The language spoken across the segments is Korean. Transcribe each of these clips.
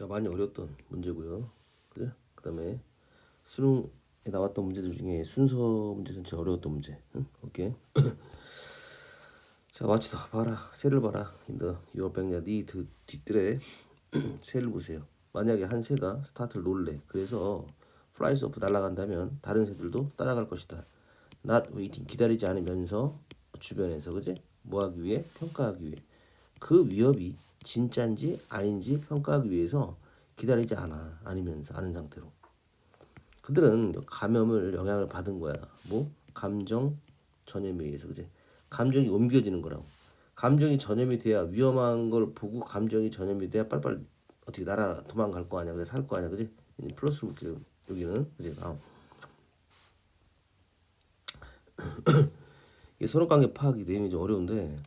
자 많이 어려웠던 문제고요. 그래? 그다음에 수능에 나왔던 문제들 중에 순서 문제 전체 어려웠던 문제. 응? 오케이. 자 마치다 봐라 새를 봐라. 인더 유어백냐 니 드- 뒤뜰에 새를 보세요. 만약에 한 새가 스타트를 놀래. 그래서 플라이스 오프 날아간다면 다른 새들도 따라갈 것이다. not waiting 기다리지 않으면서 주변에서 그지? 뭐 하기 위해 평가하기 위해 그 위협이 진짜인지 아닌지 평가하기 위해서 기다리지 않아 아니면서 아는 상태로. 그들은 감염을 영향을 받은 거야. 뭐? 감정 전염에 의해서 그지? 감정이 옮겨지는 거라고. 감정이 전염이 돼야 위험한 걸 보고 감정이 전염이 돼야 빨리빨리 어떻게 날아 도망갈 거 아니야 그래서 살거 아니야 그지? 플러스로 여기는 그지? 아. 이 서로 관계 파악이 내용이 좀 어려운데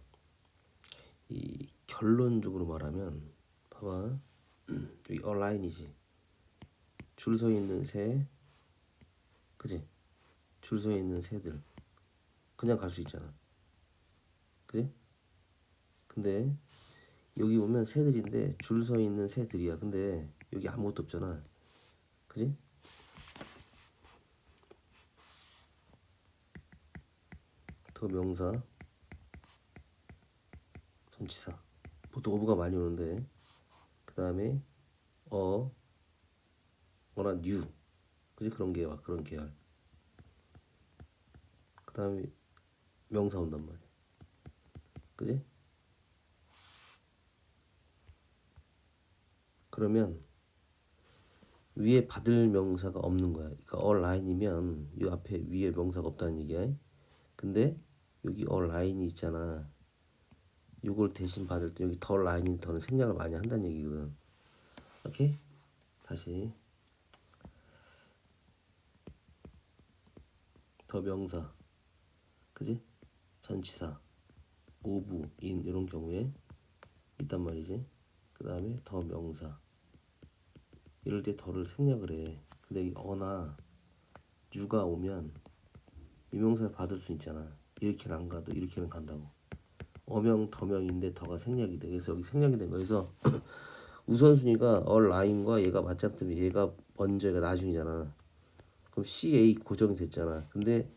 이 결론적으로 말하면 봐봐. 여기 얼라인이지. 줄 서 있는 새 그지? 줄 서 있는 새들. 그냥 갈 수 있잖아. 그지? 근데 여기 보면 새들인데 줄 서 있는 새들이야. 근데 여기 아무것도 없잖아. 그지? 더 명사 전치사 보통 오브가 많이 오는데. 그 다음에 어 어나 뉴. 그지? 그런 계와 그런 계열. 그 다음에 명사 온단 말이야. 그지? 그러면 위에 받을 명사가 없는 거야. 그러니까 얼라인이면 이 앞에 위에 명사가 없다는 얘기야. 근데 여기 얼라인이 있잖아 요걸 대신 받을 때 여기 더 라인이 더는 생략을 많이 한다는 얘기거든. 오케이? 다시 더 명사 그지? 전치사 오부 인 이런 경우에 있단 말이지. 그 다음에 더 명사 이럴 때 더를 생략을 해. 근데 이 어나 유가 오면 유명사를 받을 수 있잖아. 이렇게는 안 가도 이렇게는 간다고. 어명 더명인데 더가 생략이 돼. 그래서 여기 생략이 된 거에서 우선순위가 얼 라인과 얘가 맞잡 때문에 얘가 먼저 얘가 나중이잖아. 그럼 CA 고정이 됐잖아. 근데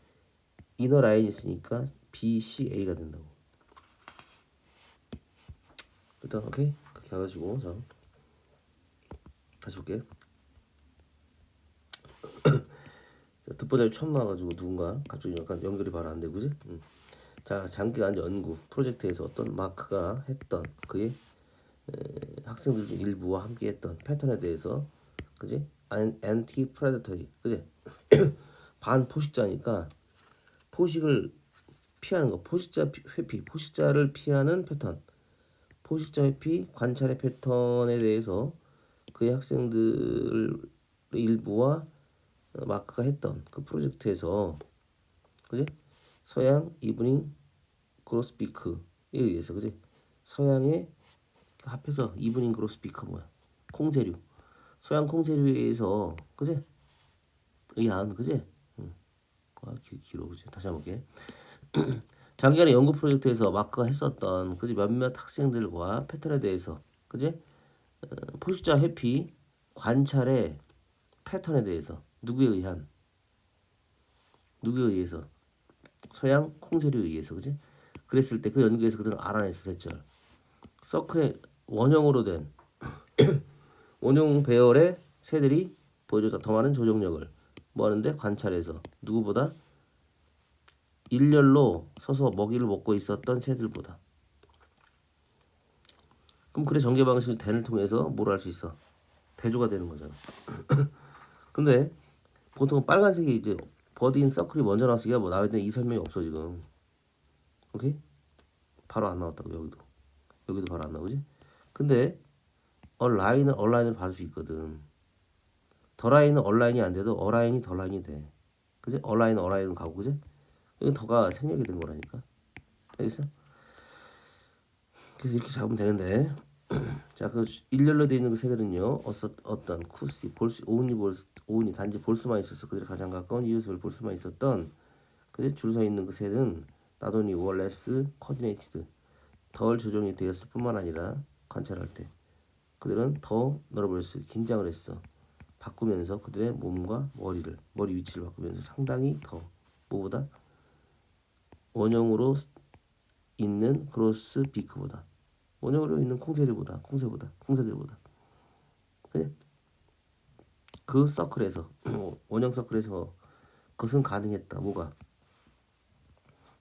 이너 라인이 있으니까 BCA가 된다고. 일단 오케이 그렇게 해가지고 자 다시 볼게. 자, 듣보잡이 처음 나와가지고 누군가 갑자기 약간 연결이 바로 안 되고 그지? 응. 자 장기간 연구 프로젝트에서 어떤 마크가 했던 그의 에, 학생들 중 일부와 함께 했던 패턴에 대해서 그지? 안티 프레데터리 그지? 반 포식자니까 포식을 피하는 거 포식자 피- 회피 포식자를 피하는 패턴. 포식자 회피 관찰의 패턴에 대해서 그의 학생들 일부와 어, 마크가 했던 그 프로젝트에서 그지 서양 이브닝 그로스피크에 의해서 그지? 서양의 합해서 이브닝 그로스피크 뭐야? 콩세류 서양 콩세류에 의해서 그지? 의한 그지? 응. 아, 기, 길어 그지 다시 한번 볼게. 장기간의 연구 프로젝트에서 마크가 했었던 그지? 몇몇 학생들과 패턴에 대해서 그지? 어, 포식자 회피 관찰의 패턴에 대해서 누구에 의한 누구에 의해서 서양 콩세류에 의해서 그지? 그랬을 때 그 연구에서 그들은 알아냈어 대절 서크의 원형으로 된 원형 배열의 새들이 보여줬다. 더 많은 조종력을 뭐 하는데 관찰해서 누구보다 일렬로 서서 먹이를 먹고 있었던 새들보다. 그럼 그래 전개 방식 대를 통해서 뭘 할 수 있어? 대조가 되는 거잖아. 근데 보통 빨간색이 이제 버디인 서클이 먼저 나왔으니까 뭐 나와야 되는 이 설명이 없어 지금. 오케이? 바로 안 나왔다고 여기도. 여기도 바로 안 나오지? 근데 얼라인은 얼라인을 받을 수 있거든. 더 라인은 얼라인이 안 돼도 어라인이 더 라인이 돼. 그지? 얼라인은 어라인으로 가고 그지? 이건 더가 생략이 된 거라니까. 알겠어? 그래서 이렇게 잡으면 되는데 자, 그 일렬로 되어 있는 그 새들은요, 어서, 어떤 쿠시, 볼수, 오은이 볼, 수- 오은이 단지 볼 수만 있었어. 그들이 가장 가까운 이웃을 볼 수만 있었던 그들 줄서 있는 그 새는 나도니 월레스 코디네이티드 덜 조정이 되었을 뿐만 아니라 관찰할 때 그들은 더 너러블스 긴장을 했어. 바꾸면서 그들의 몸과 머리를 머리 위치를 바꾸면서 상당히 더 뭐보다 원형으로 있는 크로스 비크보다 원형으로 있는 콩새들보다 콩새보다 콩새들보다. 그래? 그 서클에서 원형 서클에서 그것은 가능했다. 뭐가?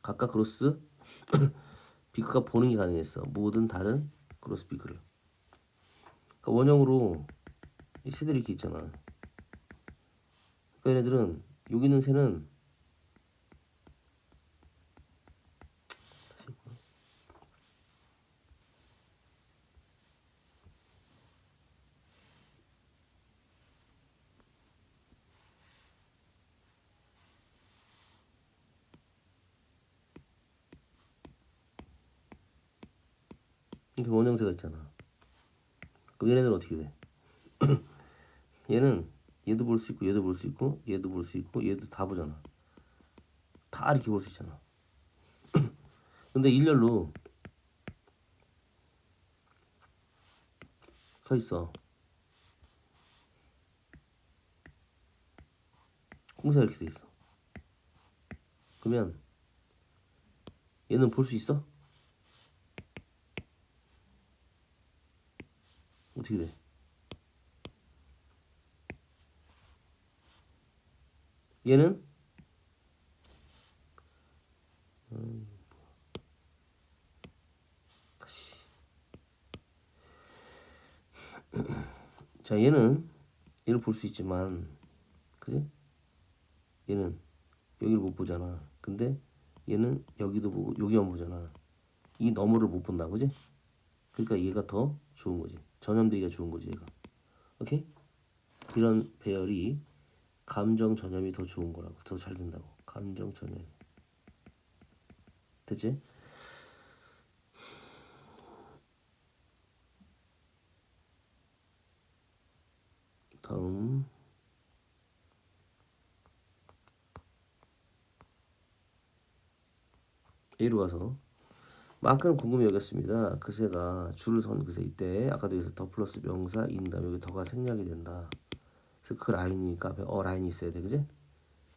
각각 크로스 비크가 보는 게 가능했어. 모든 다른 크로스 비크를. 그러니까 원형으로 이 새들이 이렇게 있잖아. 그러니까 얘네들은 여기 있는 새는 이렇게 원형새가 있잖아. 그럼 얘네들은 어떻게 돼? 얘는 얘도 볼 수 있고 얘도 볼 수 있고 얘도 볼 수 있고 얘도 다 보잖아. 다 이렇게 볼 수 있잖아. 근데 일렬로 서 있어. 콩새가 이렇게 돼 있어. 그러면 얘는 볼 수 있어? 어떻게 돼? 얘는 자 얘는 얘를 볼 수 있지만 그지? 얘는 여기를 못 보잖아. 근데 얘는 여기도 보고 여기만 보잖아. 이 너머를 못 본다, 그지? 그러니까 얘가 더 좋은 거지. 전염되기가 좋은 거지, 얘가. 오케이? 이런 배열이 감정 전염이 더 좋은 거라고, 더 잘 된다고. 감정 전염. 됐지? 다음 A로 가서 마크는 궁금해 여겼습니다. 그새가 줄을 선 그새 이때 아까도 여기서 더 플러스 명사 인 다음에 여기 더가 생략이 된다. 그래서 그 라인이니까 앞에 어 라인이 있어야 돼, 그지?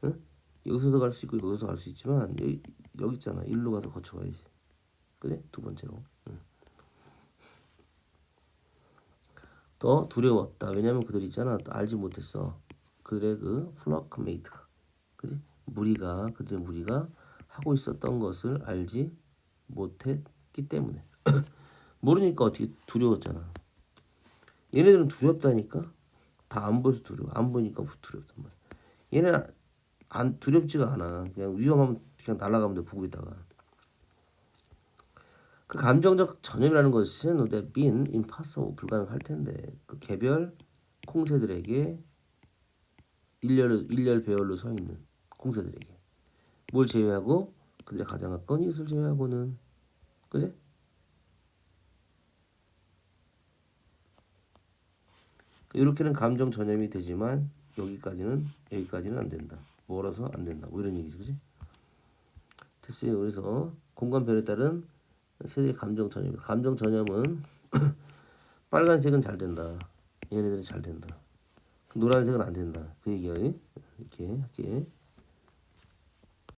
응? 여기서도 갈 수 있고 여기서 갈 수 있지만 여기 여기 있잖아. 일로 가서 거쳐가야지, 그지? 두 번째로. 응. 더 두려웠다. 왜냐면 그들 있잖아. 또 알지 못했어. 그들의 그 플러크메이트가, 그지? 무리가 그들의 무리가 하고 있었던 것을 알지 못했기 때문에 모르니까 어떻게 두려웠잖아. 얘네들은 두렵다니까 다 안 보여서 두려워. 안 보니까 두렵단 말이야. 얘네는 안 두렵지가 않아. 그냥 위험하면 그냥 날아가면 돼 보고 있다가. 그 감정적 전염이라는 것은 would been impossible 불가능할 텐데 그 개별 콩새들에게 일렬 일렬 배열로 서 있는 콩새들에게 뭘 제외하고 그들의 가장 가까운 이웃을 제외하고는 그지? 이렇게는 감정 전염이 되지만 여기까지는 여기까지는 안 된다. 멀어서 안 된다. 뭐 이런 얘기지, 그지? 됐어요. 그래서 공간 변에 따른 세대 감정 전염. 감정 전염은 빨간색은 잘 된다. 얘네들이 잘 된다. 노란색은 안 된다. 그 얘기야. 이렇게 할게.